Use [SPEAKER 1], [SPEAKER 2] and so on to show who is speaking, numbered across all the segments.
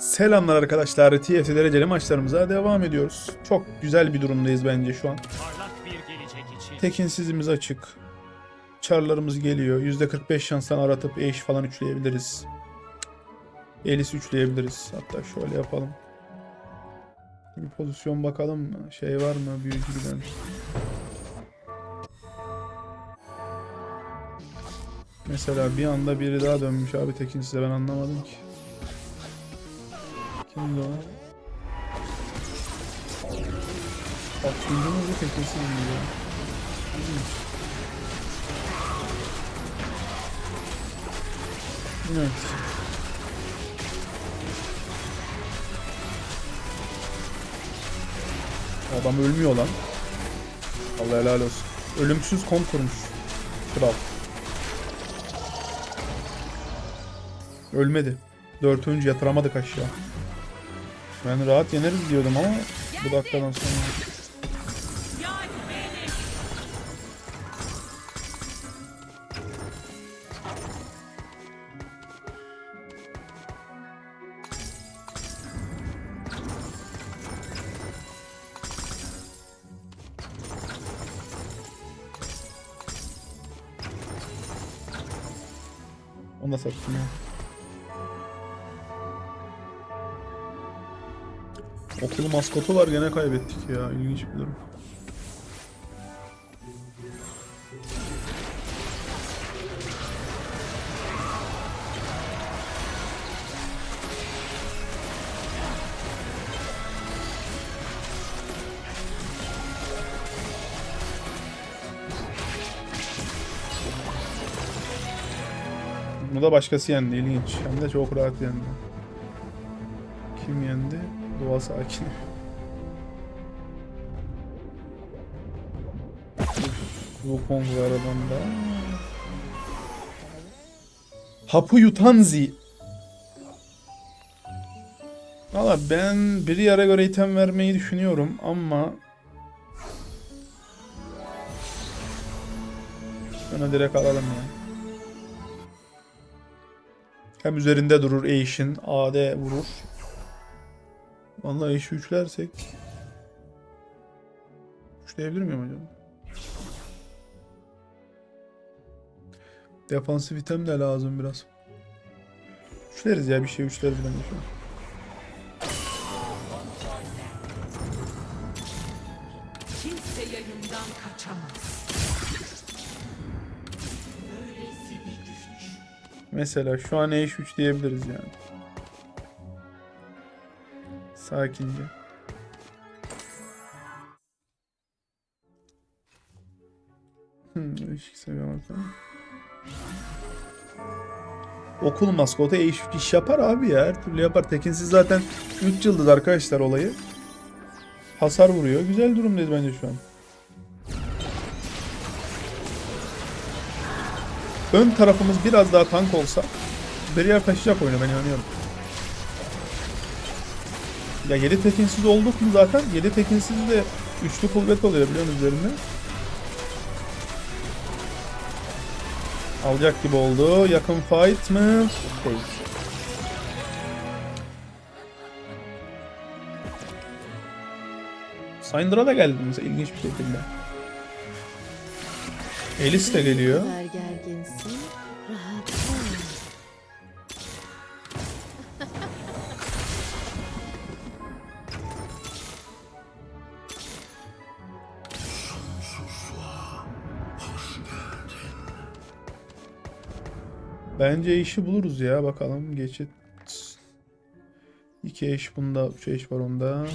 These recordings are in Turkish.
[SPEAKER 1] Selamlar arkadaşlar. TFT dereceli maçlarımıza devam ediyoruz. Çok güzel bir durumdayız bence şu an. Tekinsizimiz açık. Çarlarımız geliyor. %45 şanstan aratıp eş falan üçleyebiliriz. Elis üçleyebiliriz. Hatta şöyle yapalım. Bir pozisyon bakalım? Şey var mı? Büyücü giden. Mesela bir anda biri daha dönmüş abi tekinsize ben anlamadım ki. Kimdi o? Bak mi ya? İlginç. Evet. Adam ölmüyor lan. Allah helal olsun. Ölümsüz kont kurmuş. Kral. Ölmedi. Dört oyuncu yatıramadık aşağı. Ben rahat yeneriz diyordum ama bu dakikadan sonra. Maskotu var gene kaybettik ya. İlginç bir durum. Bunu da başkası yendi ilginç. Hem de çok rahat yendi. Kim yendi? Doğa sakin. Wukong var adamda. Hapı yutan Z. Valla ben bir yere göre item vermeyi düşünüyorum ama Şunu direkt alalım ya. Hem üzerinde durur Ashe'in. AD vurur. Vallahi Ashe'i üçlersek. Üçleyebilir miyim acaba? Defansif item de lazım biraz. Üçleriz ya bir şey üçleriz bence şu an.
[SPEAKER 2] Kimse yayından kaçamaz.
[SPEAKER 1] Mesela şu an Ashe 3 diyebiliriz yani. Sakince. Hmm, değişik seviye bakalım. Okul maskotu Ashe 3 iş yapar abi ya. Her türlü yapar. Tekinsiz zaten 3 yıldız arkadaşlar olayı. Hasar vuruyor. Güzel durumdayız bence şu an. Ön tarafımız biraz daha tank olsa bir yer taşıyacak oyunu ben inanıyorum. Ya 7 tekinsiz olduk mu zaten? 7 tekinsiz de üçlü kuvvet oluyor biliyorsunuz üzerinde. Alacak gibi oldu. Yakın fight mı? Değil. Syndra da geldi mesela ilginç bir şekilde. Elis de geliyor.
[SPEAKER 3] gerginsin.
[SPEAKER 1] Bence işi buluruz ya bakalım geçit. İki eş bunda, üç eş var onda.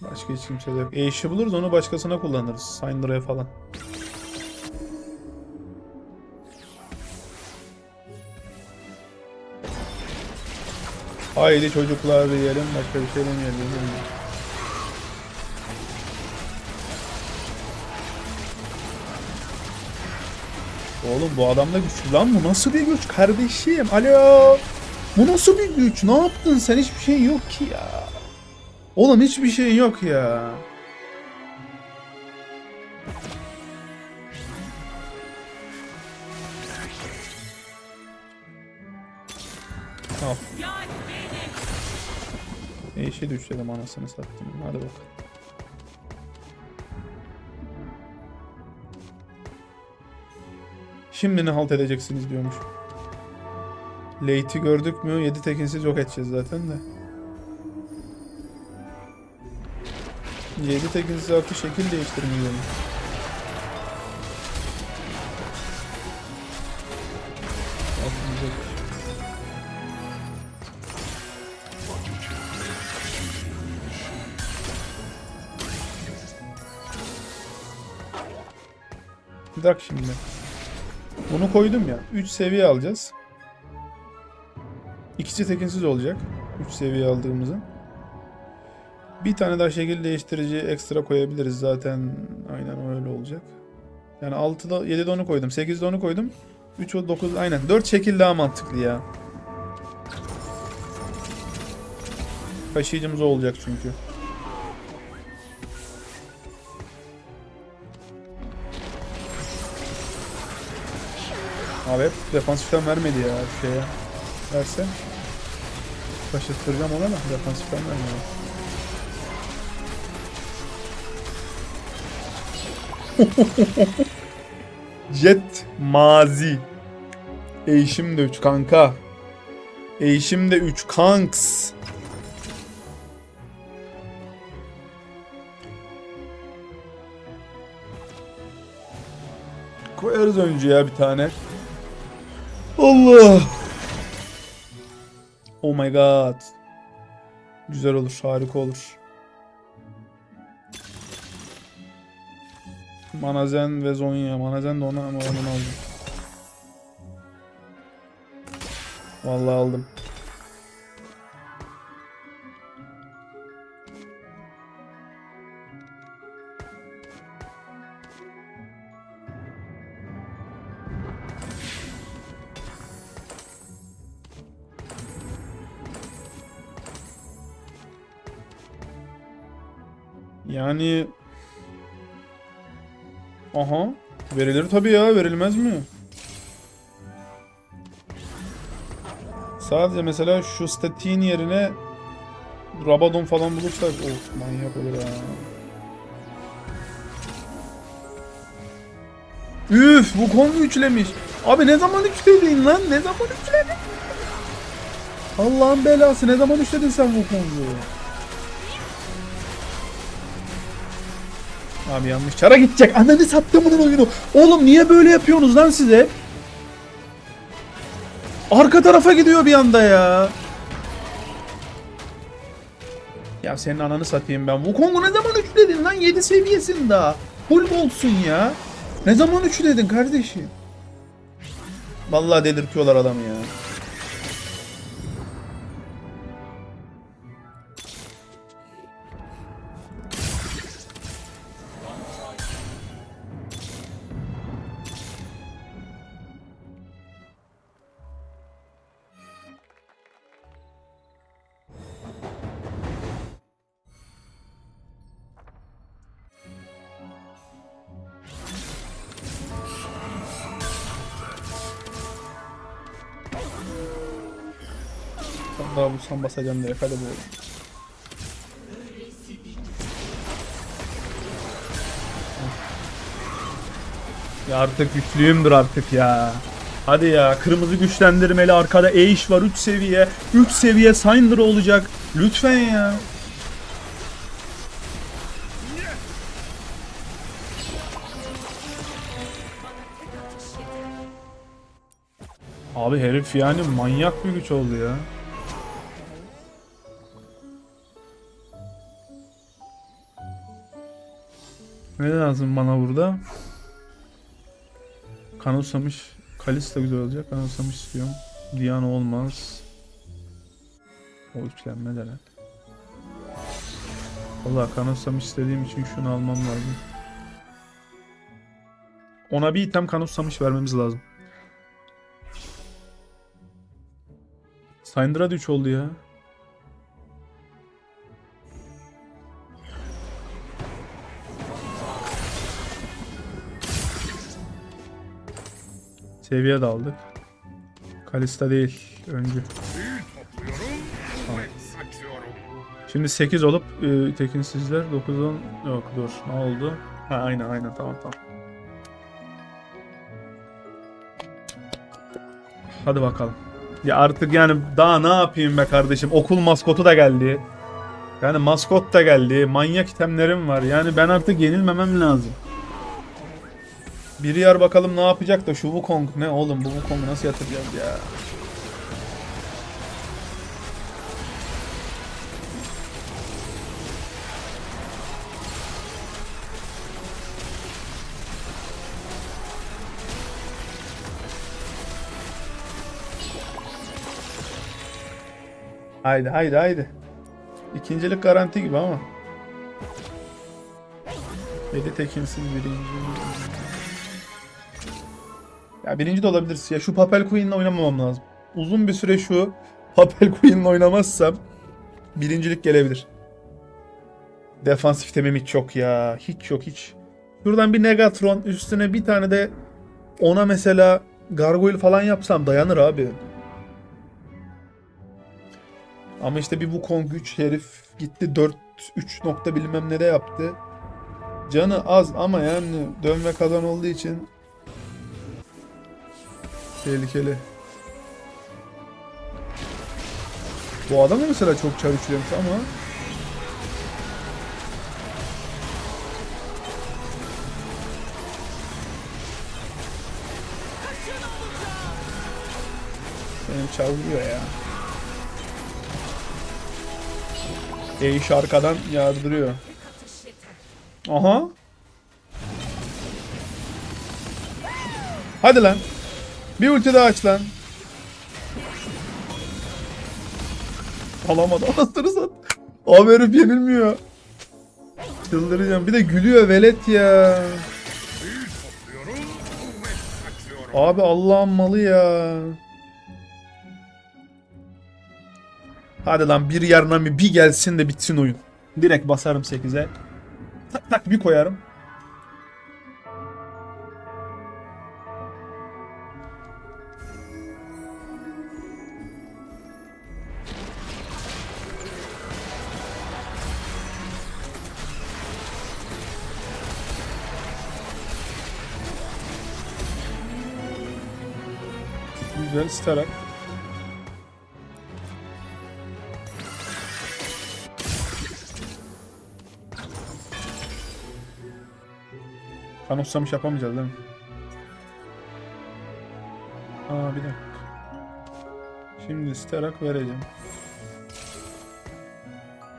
[SPEAKER 1] Başka hiç kimse yok. E işi buluruz onu başkasına kullanırız. Syndra'ya falan. Haydi çocuklar diyelim başka bir şey demeyelim. Oğlum bu adamda güç. Lan bu nasıl bir güç kardeşim? Alo. Bu nasıl bir güç? Ne yaptın sen? Hiçbir şey yok ki ya. Oğlum hiçbir şey yok ya. Al. Eşe düşelim anasını sattım. Hadi bakalım. Şimdi ne halt edeceksiniz diyormuş. Late'i gördük mü 7 tekinsiz yok edeceğiz zaten de. 7 tekinsiz artı şekil değiştirmiyor. Bir dakika şimdi. Bunu koydum ya. 3 seviye alacağız. İkisi tekinsiz olacak. 3 seviye aldığımızın. Bir tane daha şekil değiştirici ekstra koyabiliriz zaten. Aynen öyle olacak. Yani 6'da 7'de onu koydum. 8'de onu koydum. 3 o 9 aynen. 4 şekil daha mantıklı ya. Taşıyıcımız o olacak çünkü. Abi hep defansiften vermedi ya şeye. Verse. Taşıttıracağım ona da defansiften vermiyor. Jet mazi. Eğişim de 3 kanka. Eğişim de 3 kanks. Koyarız önce ya bir tane. Allah. Oh my god. Güzel olur, harika olur. Manazen ve Zonya. Manazen de ona ama onu aldım. Vallahi aldım. Yani Aha. Verilir tabii ya. Verilmez mi? Sadece mesela şu statin yerine Rabadon falan bulursak of manyak olur ha. Üf bu konu üçlemiş. Abi ne zaman üçledin lan? Ne zaman üçledin? Allah'ın belası ne zaman üçledin sen bu konuyu? Abi yanlış çara gidecek. Ananı sattığımın oyunu. Oğlum niye böyle yapıyorsunuz lan size? Arka tarafa gidiyor bir anda ya. Ya senin ananı satayım ben. Wukong'u ne zaman üçledin lan? 7 seviyesin daha. Full olsun ya. Ne zaman üçledin kardeşim? Vallahi delirtiyorlar adamı ya. Daha bulsam basacağım direkt hadi bu. Ya artık güçlüyümdür artık ya. Hadi ya kırmızı güçlendirmeli arkada Eish var 3 seviye. 3 seviye Syndra olacak. Lütfen ya. Abi herif yani manyak bir güç oldu ya. Ne lazım bana burada? Kanıtsamış. Kalista güzel olacak. Kanıtsamış istiyorum. Diana olmaz. O üçlenme de lan. Valla kanıtsamış istediğim için şunu almam lazım. Ona bir item kanıtsamış vermemiz lazım. Syndra da 3 oldu ya. Seviye de aldık. Kalista değil. Öncü. Şimdi 8 olup e, tekinsizler 9 10 yok dur ne oldu? Ha aynen aynen tamam tamam. Hadi bakalım. Ya artık yani daha ne yapayım be kardeşim? Okul maskotu da geldi. Yani maskot da geldi. Manyak itemlerim var. Yani ben artık yenilmemem lazım. Biri yer bakalım ne yapacak da şu Wukong ne oğlum bu Wukong'u nasıl yatıracağız ya? Haydi haydi haydi. İkincilik garanti gibi ama. 7 tekinsiz birinci. Ya birinci de olabiliriz. Ya şu Papel Queen'le oynamamam lazım. Uzun bir süre şu Papel Queen'le oynamazsam birincilik gelebilir. Defansif temim hiç yok ya. Hiç yok hiç. Şuradan bir Negatron üstüne bir tane de ona mesela Gargoyle falan yapsam dayanır abi. Ama işte bir Wukong güç herif gitti 4 3 nokta bilmem ne de yaptı. Canı az ama yani dönme kazan olduğu için tehlikeli. Bu adam da mesela çok çar üçlemiş ama benim çar ya. Eish arkadan yardırıyor. Aha. Hadi lan. Bir ulti daha aç lan. Alamadı. Anasını sat. Abi herif yenilmiyor. Çıldıracağım. Bir de gülüyor velet ya. Abi Allah'ın malı ya. Hadi lan bir yarına bir bir gelsin de bitsin oyun. Direkt basarım 8'e. Tak tak bir koyarım. Güzel starak. Kanoksamış yapamayacağız değil mi? Aa bir dakika. Şimdi sterak vereceğim.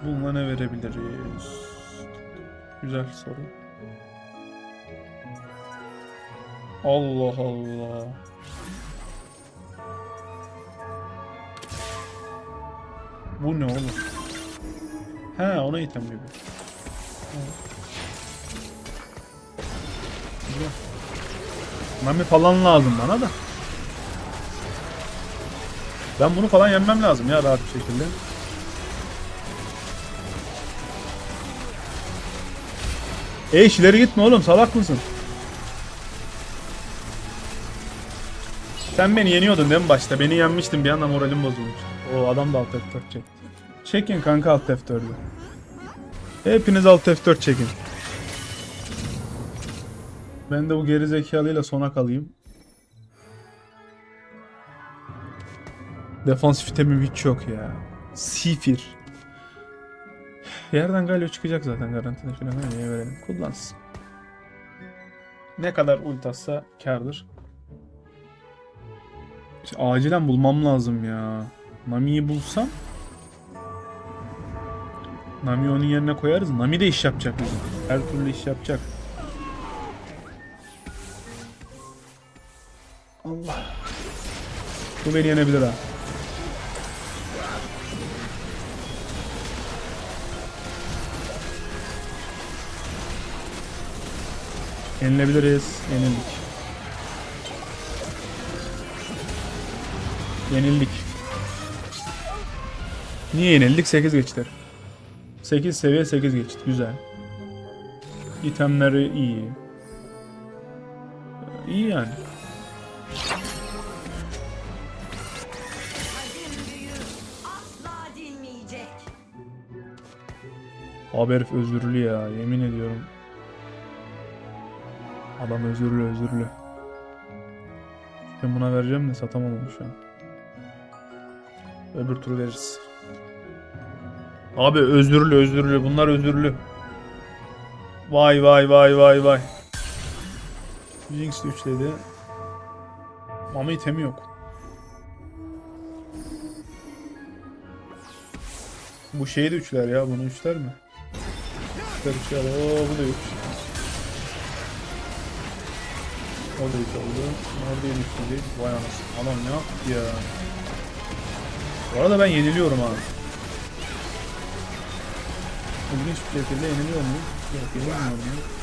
[SPEAKER 1] Bununla ne verebiliriz? Güzel soru. Allah Allah. Bu ne oğlum? He ona item gibi. Güzel. Nami falan lazım bana da. Ben bunu falan yenmem lazım ya rahat bir şekilde. Ey ileri gitme oğlum salak mısın? Sen beni yeniyordun değil mi başta? Beni yenmiştin bir anda moralim bozulmuş. O adam da alt F4 çekti. Çekin kanka alt F4'ü. Hepiniz alt F4 çekin. Ben de bu geri zekalıyla sona kalayım. Defansif itemim hiç yok ya. Sifir. Yerden Galio çıkacak zaten garantide falan. Niye verelim? Kullansın. Ne kadar ult atsa kârdır. İşte acilen bulmam lazım ya. Nami'yi bulsam Nami onun yerine koyarız. Nami de iş yapacak bizim. Her türlü iş yapacak. Allah. Bu beni yenebilir ha. Yenilebiliriz. Yenildik. Yenildik. Niye yenildik? 8 geçtiler. 8 seviye 8 geçti. Güzel. İtemleri iyi. İyi yani. Abi herif özürlü ya yemin ediyorum. Adam özürlü özürlü. Ben buna vereceğim de satamam onu şu an. Öbür turu veririz. Abi özürlü özürlü bunlar özürlü. Vay vay vay vay vay. Jinx de üçledi. Ama itemi yok. Bu şeyi de üçler ya bunu üçler mi? Üçler üçler. Oo bu da üç. O da üç oldu. Orada yedi üçledi. Vay anasını. Adam ne yaptı ya? Bu arada ben yeniliyorum abi. İlginç bir şekilde yeniliyor muyum? Yok yenilmiyorum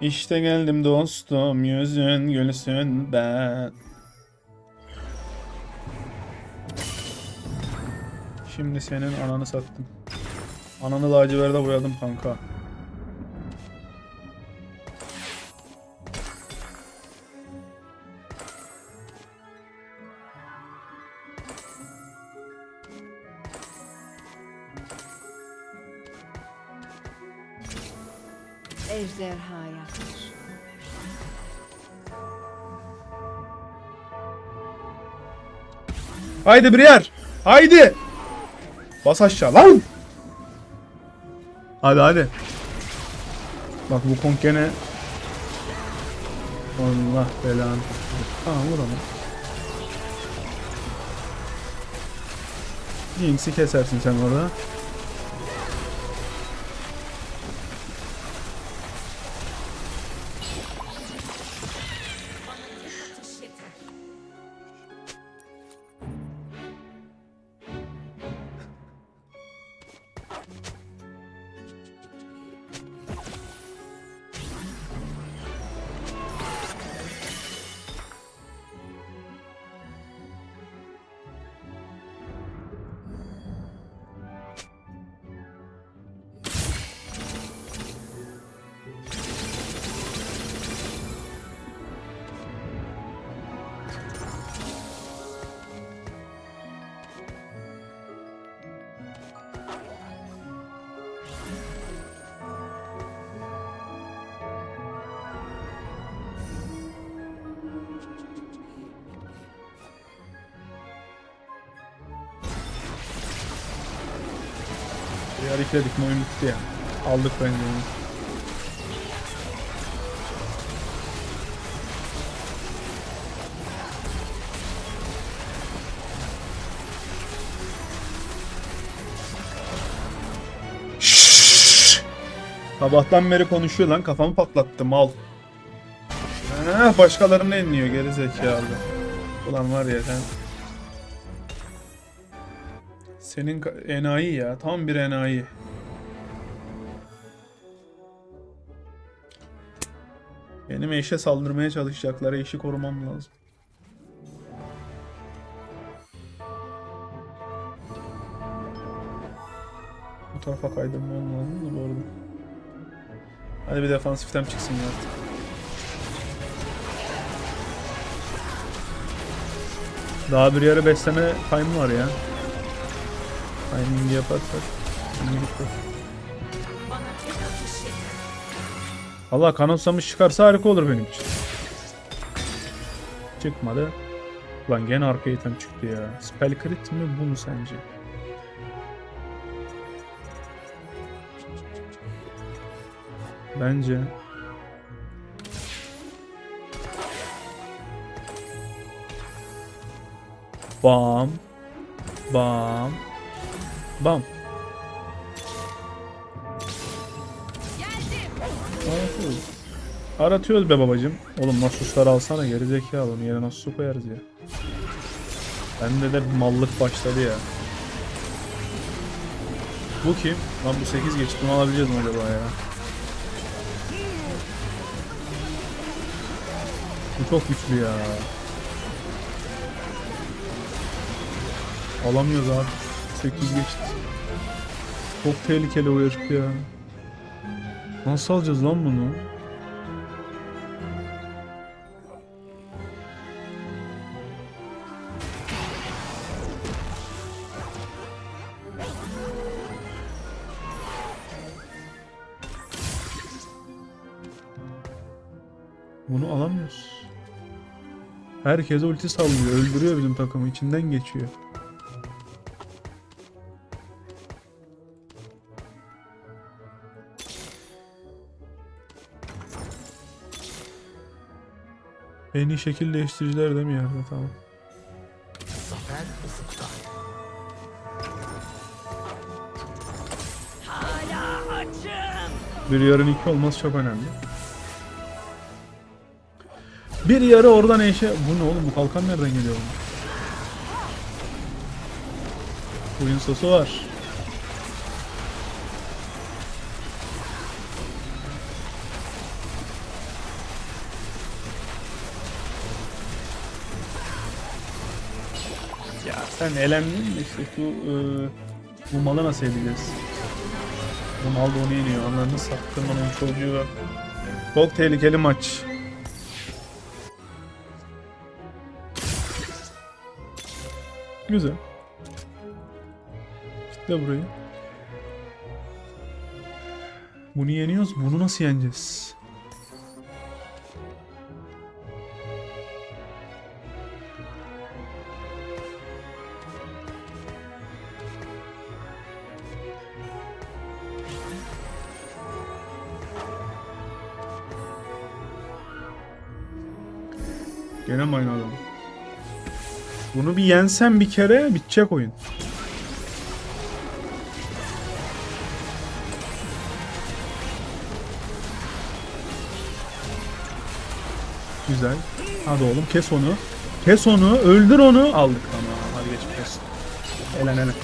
[SPEAKER 1] İşte geldim dostum yüzün gülsün ben. Şimdi senin ananı sattım. Ananı laciverde boyadım kanka. Haydi Briar. Haydi. Bas aşağı lan. Hadi hadi. Bak bu konk gene. Allah belanı. Tamam vur onu. Jinx'i kesersin sen orada. Briar ikledik mi oyun bitti ya. Aldık bence onu. Sabahtan beri konuşuyor lan kafamı patlattı mal. Ha, başkalarını enliyor geri zekalı. Ulan var ya sen. Senin enayi ya. Tam bir enayi. Benim eşe saldırmaya çalışacaklar. Eşi korumam lazım. Bu tarafa kaydırmam lazım da bu arada. Hadi bir defansiften çıksın artık. Daha bir yarı besleme time var ya. Timing yaparsak. Allah kanatsamış çıkarsa harika olur benim için. Çıkmadı. Lan gene arka item çıktı ya. Spell crit mi bu mu sence? Bence. Bam. Bam. Bam. Aratıyoruz. Be babacım. Oğlum Nasus'ları alsana gerizekalı onu yere Nasus'u koyarız ya. Bende de mallık başladı ya. Bu kim? Lan bu 8 geçti. Bunu alabileceğiz mi acaba ya? Bu çok güçlü ya. Alamıyoruz abi. 8 geçti. Çok tehlikeli o herif ya. Nasıl alacağız lan bunu? Bunu alamıyoruz. Herkese ulti sallıyor. Öldürüyor bizim takımı. içinden geçiyor. En iyi şekil değiştiriciler değil mi ya? Tamam. Bir yarın iki olması çok önemli. Bir yarı oradan eşe... Bu ne oğlum bu kalkan nereden geliyor? Oyun sosu var. Sen elendin mi işte şu e, bu malı nasıl edeceğiz? Bu mal da onu yeniyor. Anlarını sattırmanın çocuğu. Çok tehlikeli maç. Güzel. Kitle burayı. Bunu yeniyoruz. Bunu nasıl yeneceğiz? Gene aynı adam? Bunu bir yensen bir kere bitecek oyun. Güzel. Hadi oğlum kes onu. Kes onu. Öldür onu. Aldık tamam. Hadi geç kes. Elen elen.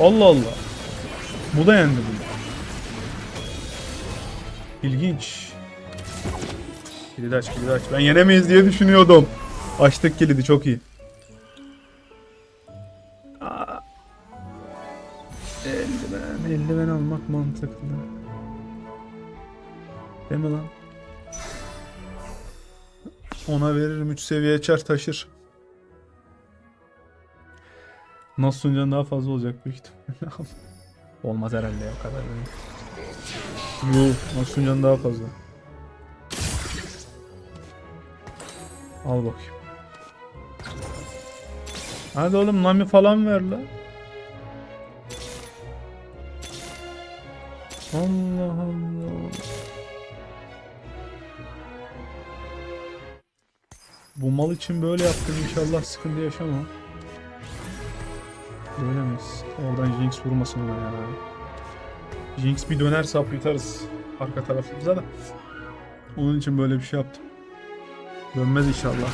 [SPEAKER 1] Allah Allah. Bu da yendi bunu. İlginç. Kilidi aç, kilidi aç. Ben yenemeyiz diye düşünüyordum. Açtık kilidi, çok iyi. Aa. Eldiven, eldiven almak mantıklı. Değil mi lan? Ona veririm 3 seviye çar taşır. Nasıl suncan daha fazla olacak büyük ihtimalle. Olmaz herhalde ya o kadar. değil. Yuh, suncan daha fazla. Al bakayım. Hadi oğlum Nami falan ver la. Allah Allah. Bu mal için böyle yaptım inşallah sıkıntı yaşamam. Böyle miyiz? Oradan Jinx vurmasın ona ya. Jinx bir döner sap yutarız arka tarafımıza da. Onun için böyle bir şey yaptım. Dönmez inşallah.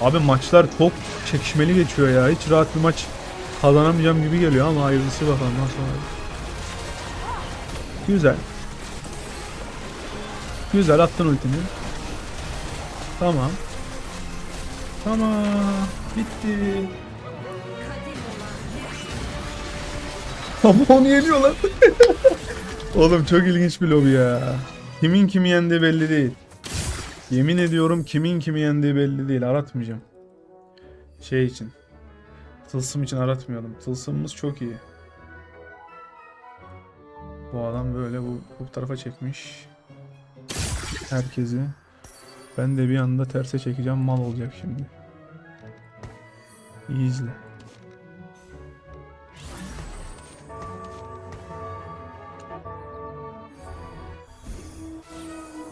[SPEAKER 1] Abi maçlar çok çekişmeli geçiyor ya. Hiç rahat bir maç kazanamayacağım gibi geliyor ama hayırlısı bakalım nasıl olacak. Güzel. Güzel attın ultini. Tamam. Tamam. Bitti. Ama onu yeniyorlar. Oğlum çok ilginç bir lobi ya. Kimin kimi yendiği belli değil. Yemin ediyorum kimin kimi yendiği belli değil. Aratmayacağım. Şey için. Tılsım için aratmayalım. Tılsımımız çok iyi. Bu adam böyle bu, bu tarafa çekmiş. Herkesi. Ben de bir anda terse çekeceğim. Mal olacak şimdi. İyi izle.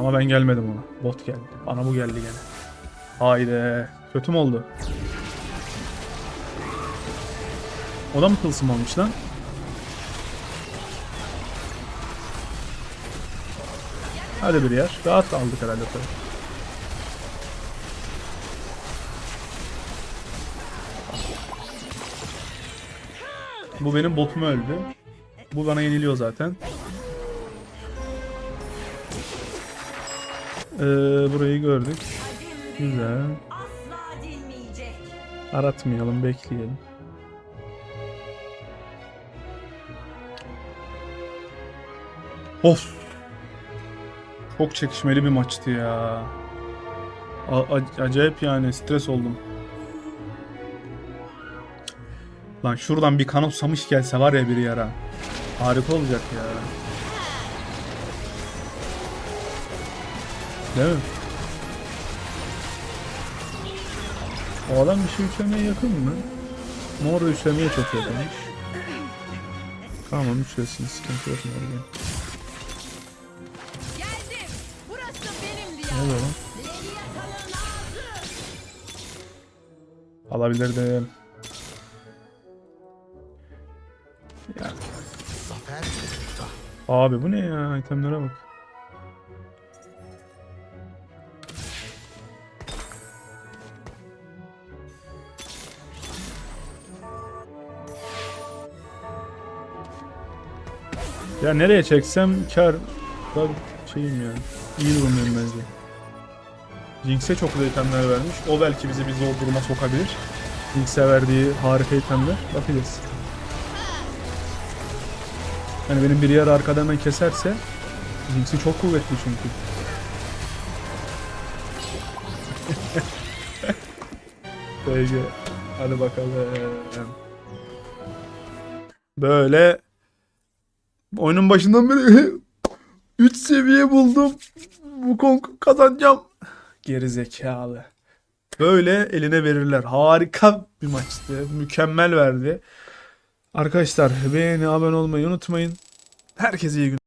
[SPEAKER 1] Ama ben gelmedim ona. Bot geldi. Bana bu geldi gene. Haydi. Kötü mü oldu? O da mı tılsım olmuş lan? Hadi bir yer. Rahat aldık herhalde tabii. Bu benim botum öldü. Bu bana yeniliyor zaten. Ee, burayı gördük. Güzel. Aratmayalım, bekleyelim. Of. Çok çekişmeli bir maçtı ya. A- acayip yani stres oldum. Lan şuradan bir kanat samış gelse var ya bir yara. Harika olacak ya. Değil mi? O adam bir şey üçlemeye yakın mı? Mor üçlemeye çok yakınmış. Tamam üçlesin sıkıntı yok
[SPEAKER 2] benim
[SPEAKER 1] Ne oluyor lan? Alabilirdim. Ya. Abi bu ne ya? İtemlere bak. Ya nereye çeksem kar. Ben şeyim ya. İyi durumdayım bence. Jinx'e çok da itemler vermiş. O belki bizi bir zor duruma sokabilir. Jinx'e verdiği harika itemler. Bakacağız. Hani benim bir yer arkadan hemen keserse Jinx'i çok kuvvetli çünkü. Peki. Hadi bakalım. Böyle oyunun başından beri 3 seviye buldum. Bu konku kazanacağım. Geri zekalı. Böyle eline verirler. Harika bir maçtı. Mükemmel verdi. Arkadaşlar beğeni, abone olmayı unutmayın. Herkese iyi günler.